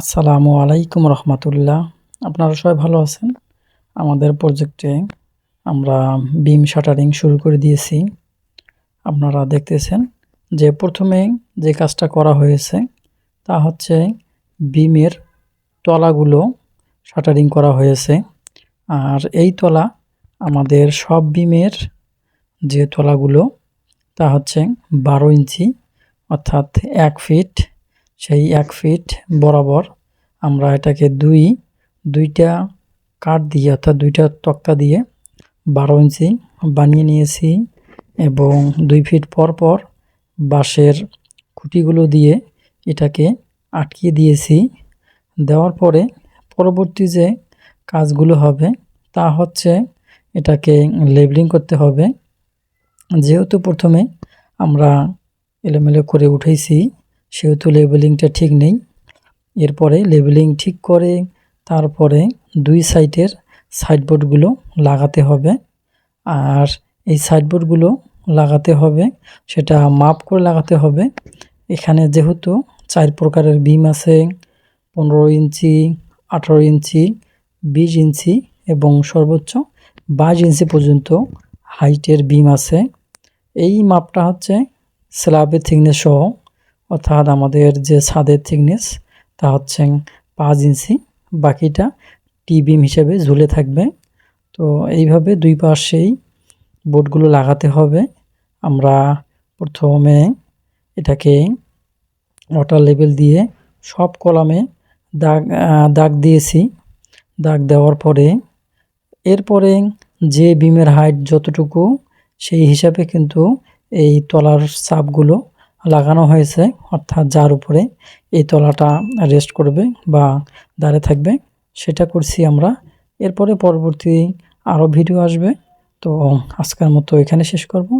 আসসালামু আলাইকুম রহমতুল্লাহ। আপনারা সবাই ভালো আছেন? আমাদের প্রজেক্টে আমরা বিম শাটারিং শুরু করে দিয়েছি। আপনারা দেখতেছেন যে প্রথমে যে কাজটা করা হয়েছে, তা হচ্ছে বিমের তলাগুলো শাটারিং করা হয়েছে। আর এই তলা আমাদের সব বিমের যে তলাগুলো, তা হচ্ছে বারো ইঞ্চি, অর্থাৎ এক ফিট সেই এক ফিট বরাবর আমরা এটাকে দুই, দুইটা কাঠ দিয়ে অর্থাৎ দুইটা তক্তা দিয়ে বারো ইঞ্চি বানিয়ে নিয়েছি এবং দুই ফিট পর পর বাঁশের খুঁটিগুলো দিয়ে এটাকে আটকিয়ে দিয়েছি। দেওয়ার পরে পরবর্তী যে কাজগুলো হবে তা হচ্ছে এটাকে লেবলিং করতে হবে। যেহেতু প্রথমে আমরা এলোমেলো করে উঠেছি সেহেতু লেবেলিংটা ঠিক নেই। এরপরে লেবেলিং ঠিক করে তারপরে দুই সাইডের সাইডবোর্ডগুলো লাগাতে হবে। আর এই সাইডবোর্ডগুলো লাগাতে হবে, সেটা মাপ করে লাগাতে হবে। এখানে যেহেতু চার প্রকারের বিম আছে, পনেরো ইঞ্চি, আঠারো ইঞ্চি, বিশ ইঞ্চি এবং সর্বোচ্চ বাইশ ইঞ্চি পর্যন্ত হাইটের বিম আছে। এই মাপটা হচ্ছে স্ল্যাবের থিকনেস সহ অর্থাৎ আমাদের যে ছাদের থিকনেস তা হচ্ছে পাঁচ ইঞ্চি, বাকিটা টি বিম হিসেবে ঝুলে থাকবে। তো এইভাবে দুই পাশেই বোর্ডগুলো লাগাতে হবে। আমরা প্রথমে এটাকে ওয়াটার লেভেল দিয়ে সব কলামে দাগ দাগ দিয়েছি। দাগ দেওয়ার পরে এরপরে যে বিমের হাইট যতটুকু, সেই হিসাবে কিন্তু এই তলার চাপগুলো লাগানো হয়েছে, অর্থাৎ যার উপরে এই তলাটা রেস্ট করবে বা দাঁড়িয়ে থাকবে, সেটা করছি আমরা। এরপরে পরবর্তী আরও ভিডিও আসবে, তো আজকের মতো এখানে শেষ করব।